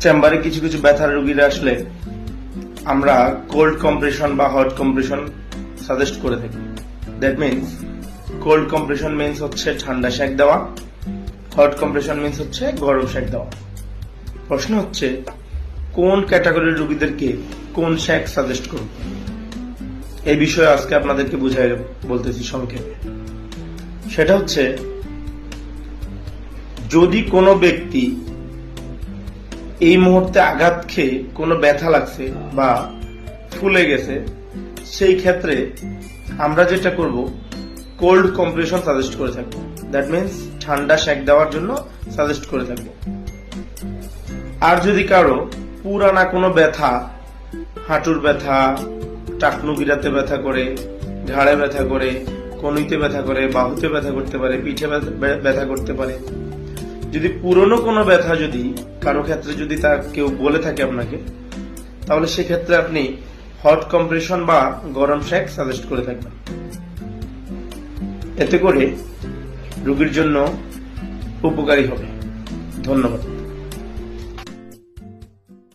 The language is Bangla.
চেম্বারে কিছু কিছু ব্যথার রোগীরা আসলে আমরা কোল্ড কম্প্রেশন বা হট কম্প্রেশন সাজেস্ট করে থাকি। That means cold compression means হচ্ছে ঠান্ডা শেক দেওয়া হট কম্প্রেশন মিনস হচ্ছে গরম শেক দেওয়া। প্রশ্ন হচ্ছে, কোন ক্যাটাগরির রোগীদেরকে কোন শেক সাজেস্ট করব? এই বিষয়ে আজকে আপনাদেরকে বুঝাই বলতেছি সংক্ষেপে। সেটা হচ্ছে, যদি কোনো ব্যক্তি এই মুহূর্তে আঘাত খেয়ে কোনো ব্যথা লাগছে বা ফুলে গেছে, সেই ক্ষেত্রে আমরা যেটা করব কোল্ড কম্প্রেশন সাজেস্ট করে থাকব। দ্যাট মিনস ঠান্ডা শেক দেওয়ার জন্য সাজেস্ট করে থাকব। আর যদি কারও পুরানা কোনো ব্যথা, হাঁটুর ব্যথা, টাকনু গিরাতে ব্যথা করে, ঘাড়ে ব্যথা করে, কনুইতে ব্যথা করে, বাহুতে ব্যথা করতে পারে, পিঠে ব্যথা করতে পারে, যদি পুরনো কোনো ব্যথা যদি কারও ক্ষেত্রে যদি তা কেউ বলে থাকে আপনাকে, তাহলে সেক্ষেত্রে আপনি হট কম্প্রেশন বা গরম শেক সাজেস্ট করে থাকবেন। এতে করে রোগীর জন্য উপকারী হবে। ধন্যবাদ।